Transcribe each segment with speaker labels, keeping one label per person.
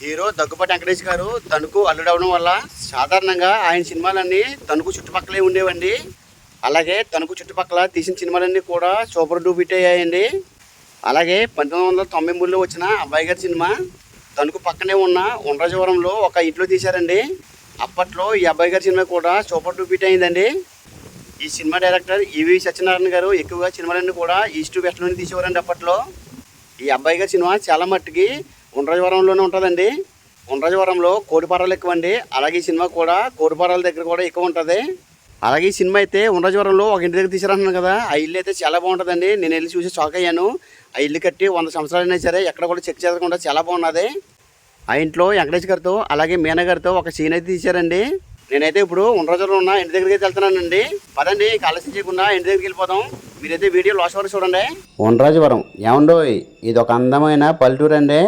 Speaker 1: Hero Daggubati Venkatesh గారు తణుకు అల్లుడు అవడం వల్ల సాధారణంగా ఆయన సినిమాలన్నీ తణుకు చుట్టుపక్కలే ఉండేవండి. అలాగే తణుకు చుట్టుపక్కల తీసిన సినిమాలన్నీ కూడా సూపర్ డూప్ హిట్ అయ్యాయండి. అలాగే పంతొమ్మిది వందల తొంభై మూడులో వచ్చిన అబ్బాయి గారి సినిమా తణుకు పక్కనే ఉన్న ఉండ్రజవరంలో ఒక ఇంట్లో తీశారండి. అప్పట్లో ఈ అబ్బాయి గారి సినిమా కూడా సూపర్ డూప్ హిట్ అయిందండి. ఈ సినిమా డైరెక్టర్ ఈవి సత్యనారాయణ గారు ఎక్కువగా సినిమాలన్నీ కూడా ఈస్ట్ వెస్ట్ నుండి తీసేవారండి అప్పట్లో. ఈ అబ్బాయి గారి సినిమా చాలా మట్టుకి ఉండ్రాజవరంలోనే ఉంటుందండి. ఉండ్రాజవరంలో కోడిపారాలు ఎక్కువ అండి అలాగే ఈ సినిమా కూడా కోడిపారాల దగ్గర కూడా ఎక్కువ ఉంటుంది అలాగే ఈ సినిమా అయితే ఉండ్రాజవరంలో ఒక ఇంటి దగ్గర తీసారంటున్నాను కదా ఆ ఇల్లు అయితే చాలా బాగుంటుందండి. నేను వెళ్ళి చూసి షాక్ అయ్యాను. ఆ ఇల్లు కట్టి వంద సంవత్సరాలైనా అయినా సరే ఎక్కడ కూడా చెక్ చేయకుండా చాలా బాగున్నది. ఆ ఇంట్లో వెంకటేష్ గారితో అలాగే మీనా గారితో ఒక సీన్ అయితే తీశారండి. నేనైతే ఇప్పుడు ఉండ్రాజవరం ఉన్న ఇంటి దగ్గరికి అయితే వెళ్తున్నానండి. పదండి ఆలస్యం చేయకుండా ఇంటి దగ్గరికి వెళ్ళిపోదాం. మీరైతే వీడియో లాస్ట్ వరకు చూడండి. ఉండ్రాజవరం ఏముండో ఇది ఒక అందమైన పల్లెటూరు అండి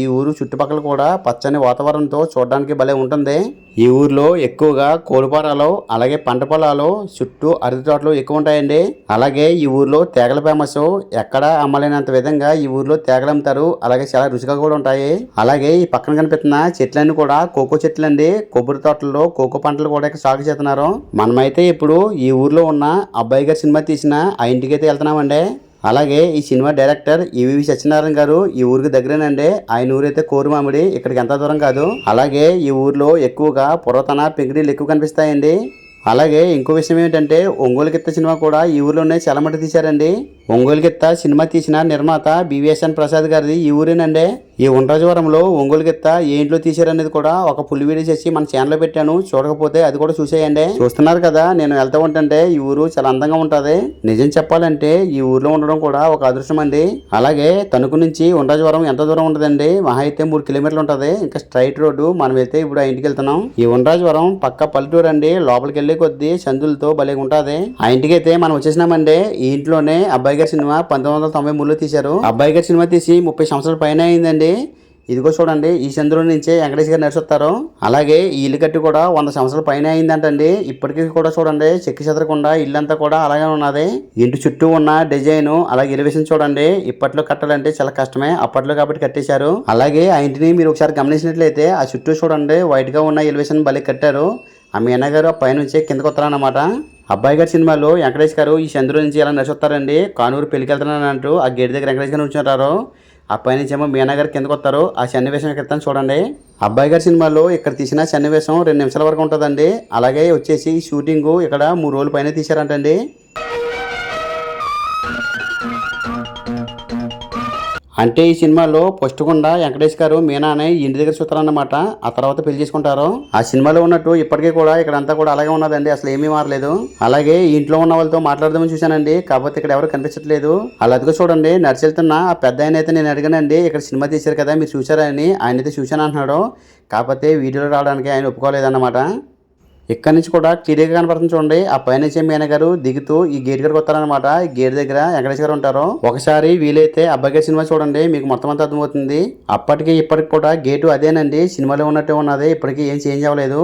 Speaker 1: ఈ ఊరు చుట్టుపక్కల కూడా పచ్చని వాతావరణంతో చూడడానికి భలే ఉంటుంది. ఈ ఊర్లో ఎక్కువగా కోడిపారాలు అలాగే పంట పొలాలు చుట్టూ అరటి తోటలు ఎక్కువ ఉంటాయండి. అలాగే ఈ ఊర్లో తేగల ఫేమస్. ఎక్కడ అమ్మలేనంత విధంగా ఈ ఊర్లో తేగలు అమ్ముతారు. అలాగే చాలా రుచిగా కూడా ఉంటాయి. అలాగే ఈ పక్కన కనిపిస్తున్న చెట్లన్నీ కూడా కోకో చెట్లు అండి కొబ్బరి తోటల్లో కోకో పంటలు కూడా ఇక్కడ సాగు చేస్తున్నారు. మనమైతే ఇప్పుడు ఈ ఊర్లో ఉన్న అబ్బాయి గారి సినిమా తీసిన ఆ ఇంటికి అయితే వెళ్తున్నామండి. అలాగే ఈ సినిమా డైరెక్టర్ ఈవి సత్యనారాయణ గారు ఈ ఊరికి దగ్గరేనండి. ఆయన ఊరైతే కోరుమామిడి. ఇక్కడికి ఎంత దూరం కాదు. అలాగే ఈ ఊర్లో ఎక్కువగా పురాతన పెంగిడీలు ఎక్కువ కనిపిస్తాయండి. అలాగే ఇంకో విషయం ఏంటంటే ఒంగోలు గిత్త సినిమా కూడా ఈ ఊర్లోనే చాలా మటు తీశారండి. ఒంగోలు గిత్త సినిమా తీసిన నిర్మాత బివిఎస్ఎన్ ప్రసాద్ గారిది ఈ ఊరేనండి. ఈ ఉండ్రాజవరంలో ఒంగోలు గిత్త ఏ ఇంట్లో తీశారనేది కూడా ఒక ఫుల్ వీడియో చేసి మన ఛానల్లో పెట్టాను. చూడకపోతే అది కూడా చూసేయండి. చూస్తున్నారు కదా నేను వెళ్తా ఉంటుంటే ఈ ఊరు చాలా అందంగా ఉంటుంది. నిజం చెప్పాలంటే ఈ ఊర్లో ఉండడం కూడా ఒక అదృష్టం అండి. అలాగే తణుకు నుంచి ఉండ్రాజవరం ఎంత దూరం ఉంటుందండి మహా అయితే మూడు కిలోమీటర్లు ఉంటుంది. ఇంకా స్ట్రైట్ రోడ్డు మనం అయితే ఇప్పుడు ఆ ఇంటికి వెళ్తున్నాం. ఈ ఉండ్రాజవరం పక్క పల్లెటూరు అండి లోపలికి వెళ్ళి కొద్దీ సందులతో భలే ఉంటుంది. ఆ ఇంటికి అయితే మనం వచ్చేసినామండి ఈ ఇంట్లోనే అబ్బాయి గారి సినిమా పంతొమ్మిది వందల తొంభై మూడులో తీశారు. అబ్బాయి గారి సినిమా తీసి ముప్పై సంవత్సరాల పైన అయిందండి. ఇదిగో చూడండి ఈ చంద్రుల నుంచే వెంకటేష్ గారు నడిచొస్తారు అలాగే ఈ ఇల్లు కట్టి కూడా వంద సంవత్సరాల పైన అయిందంటండి. ఇప్పటికీ కూడా చూడండి చెక్కి చెదరకుండా ఇల్లంతా కూడా అలాగే ఉన్నది. ఇంటి చుట్టూ ఉన్న డిజైన్ అలాగే ఎలివేషన్ చూడండి ఇప్పట్లో కట్టాలంటే చాలా కష్టమే. అప్పట్లో కాబట్టి కట్టేశారు. అలాగే ఆ ఇంటిని మీరు ఒకసారి గమనించినట్లయితే ఆ చుట్టూ చూడండి వైట్గా ఉన్న ఎలివేషన్ భలే కట్టారు. ఆ మీనా గారు ఆ పైనుంచే కిందకు వస్తారన్నమాట. అబ్బాయి గారి సినిమాలో వెంకటేష్ గారు ఈ చంద్రు నుంచి ఎలా నడిచొస్తారండి? కానూరు పెళ్ళికి వెళ్తున్నాను అంటూ ఆ గేట్ దగ్గర వెంకటేష్ గారు ఉంచుంటారు ఆ పై నుంచి ఏమో మీనా గారు కిందకు వస్తారు. ఆ సన్నివేశం ఇక్కడ చూడండి. అబ్బాయి గారి సినిమాలో ఇక్కడ తీసిన సన్నివేశం రెండు నిమిషాల వరకు ఉంటుందండి. అలాగే వచ్చేసి షూటింగ్ ఇక్కడ మూడు రోజుల పైన తీశారంటండి. అంటే ఈ సినిమాలో ఫస్ట్ గుండా వెంకటేష్ గారు మీనాని ఇంటి దగ్గర చూస్తారన్నమాట. ఆ తర్వాత పెళ్ళి చేసుకుంటారు. ఆ సినిమాలో ఉన్నట్టు ఇప్పటికీ కూడా ఇక్కడ అంతా కూడా అలాగే ఉన్నదండి. అసలు ఏమీ మారలేదు. అలాగే ఇంట్లో ఉన్న వాళ్ళతో మాట్లాడదామని చూశానండి. కాకపోతే ఇక్కడ ఎవరు కనిపించట్లేదు. అలా అదిగో చూడండి. నడిచెళ్తున్న ఆ పెద్ద ఆయన అయితే నేను అడిగానండి. ఇక్కడ సినిమా తీశారు కదా మీరు చూసారా అని. ఆయన అయితే చూశాను అంటున్నాడు. కాకపోతే వీడియోలో రావడానికి ఆయన ఒప్పుకోలేదన్నమాట. ఇక్కడ నుంచి కూడా క్లియర్గా కనపడుతుంది చూడండి. ఆ పైన నుంచి మీన గారు దిగుతూ ఈ గేట్ గారికి వస్తారనమాట ఈ గేట్ దగ్గర వెంకటేష్ గారు ఉంటారు. ఒకసారి వీలైతే అబ్బాయి సినిమా చూడండి. మీకు మొత్తం అంతా అర్థమవుతుంది. అప్పటికి ఇప్పటికి కూడా గేటు అదేనండి. సినిమాలో ఉన్నట్టే ఉన్నది. ఇప్పటికీ ఏం చేంజ్ అవ్వలేదు.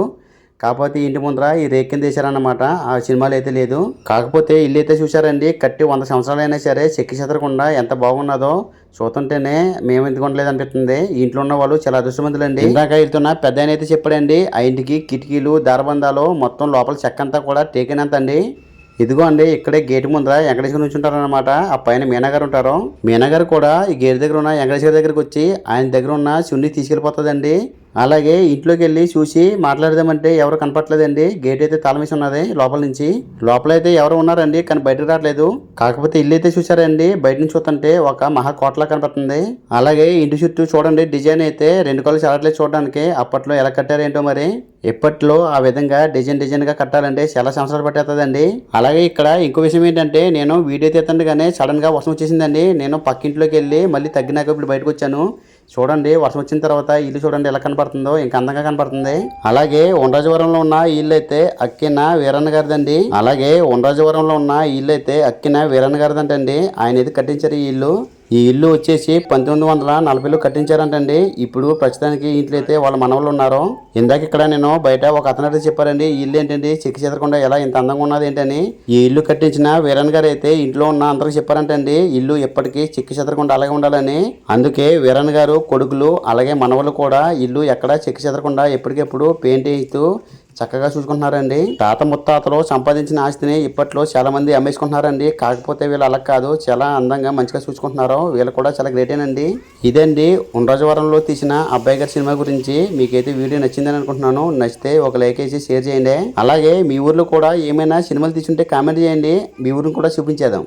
Speaker 1: కాకపోతే ఇంటి ముందర ఈ రేక్ వేశారన్నమాట ఆ సినిమాలు అయితే లేదు. కాకపోతే ఇల్లు అయితే చూశారండి. కట్టి వంద సంవత్సరాలైనా సరే చెక్కి చెదరకుండా ఎంత బాగున్నదో చూస్తుంటేనే మేము ఎందుకు ఉండలేదు అనిపిస్తుంది ఇంట్లో ఉన్న వాళ్ళు చాలా అదృష్టవంతులండి. ఇందాక వెళ్తున్న పెద్ద ఆయన అయితే చెప్పాడండి. ఆ ఇంటికి కిటికీలు దారబంధాలు మొత్తం లోపల చెక్క అంతా కూడా టేకినంత అండి ఇదిగో అండి ఇక్కడే గేటు ముందర వెంకటేశ్వర నుంచి ఉంటారనమాట ఆ పైన మీనాగారు ఉంటారు. మీనాగారు కూడా ఈ గేట్ దగ్గర ఉన్న వెంకటేశ్వర దగ్గరికి వచ్చి ఆయన దగ్గర ఉన్న సున్ని తీసుకెళ్ళిపోతుందండి. అలాగే ఇంట్లోకి వెళ్ళి చూసి మాట్లాడదామంటే ఎవరు కనపట్లేదండి గేట్ అయితే తాళం ఉన్నది లోపల నుంచి. లోపల అయితే ఎవరు ఉన్నారండి కానీ బయటకు రావట్లేదు కాకపోతే ఇల్లు అయితే చూసారండి బయట నుంచి చూస్తుంటే ఒక మహా కోటలా కనపడుతుంది. అలాగే ఇంటి చుట్టూ చూడండి డిజైన్ అయితే రెండు కళ్ళు చాలట్లేదు చూడడానికి. అప్పట్లో ఎలా కట్టారేంటో మరి. ఇప్పట్లో ఆ విధంగా డిజైన్ డిజైన్గా కట్టాలంటే చాలా సంవత్సరాలు పట్టేస్తుందండి అలాగే ఇక్కడ ఇంకో విషయం ఏంటంటే నేను వీడియో తీస్తుండగానే సడన్గా వర్షం వచ్చేసిందండి. నేను పక్కింట్లోకి వెళ్ళి మళ్ళీ తగ్గినాక ఇప్పుడు బయటకు వచ్చాను చూడండి వర్షం వచ్చిన తర్వాత ఇల్లు చూడండి ఎలా కనపడుతుందో ఇంకా అందంగా కనపడుతుంది. అలాగే ఉండ్రాజవరంలో ఉన్న ఇల్లు అయితే అక్కిన వీరన్న గారిదండి. అలాగే ఉండ్రాజవరంలో ఉన్న ఇల్లు అయితే అక్కిన వీరన్న గారిదంటండి. ఆయన ఇది కట్టించారు ఈ ఇల్లు. ఈ ఇల్లు వచ్చేసి పంతొమ్మిది వందల నలభైలో కట్టించారంటండి. ఇప్పుడు ప్రస్తుతానికి ఇంట్లో అయితే వాళ్ళ మనవలు ఉన్నారు. ఇందాక ఇక్కడ నేను బయట ఒక అతను చెప్పారండి ఈ ఇల్లు ఏంటండి? చెక్కి చెదరకుండా ఎలా ఇంత అందంగా ఉన్నది ఏంటని? ఈ ఇల్లు కట్టించిన వీరన్ గారు అయితే ఇంట్లో ఉన్న అందరికి చెప్పారంటండి ఇల్లు ఎప్పటికీ చెక్కి చెదరకుండా అలాగే ఉండాలని. అందుకే వీరన్ గారు కొడుకులు అలాగే మనవలు కూడా ఇల్లు ఎక్కడ చెక్కి చెదరకుండా ఎప్పటికెప్పుడు పెయింట్ వేస్తూ చక్కగా చూసుకుంటున్నారండి. తాత ముత్తాతలు సంపాదించిన ఆస్తిని ఇప్పట్లో చాలా మంది అమ్మేసుకుంటున్నారండి. కాకపోతే వీళ్ళు అలా కాదు. చాలా అందంగా మంచిగా చూసుకుంటున్నారు. వీళ్ళు కూడా చాలా గ్రేటేనండి ఇదండి ఉండ్రాజవరంలో తీసిన అబ్బాయి గారి సినిమా గురించి. మీకైతే వీడియో నచ్చిందని అనుకుంటున్నాను. నచ్చితే ఒక లైక్ వేసి షేర్ చేయండి. అలాగే మీ ఊర్లో కూడా ఏమైనా సినిమాలు తీసుంటే కామెంట్ చేయండి. మీ ఊరిని కూడా చూపించేద్దాం.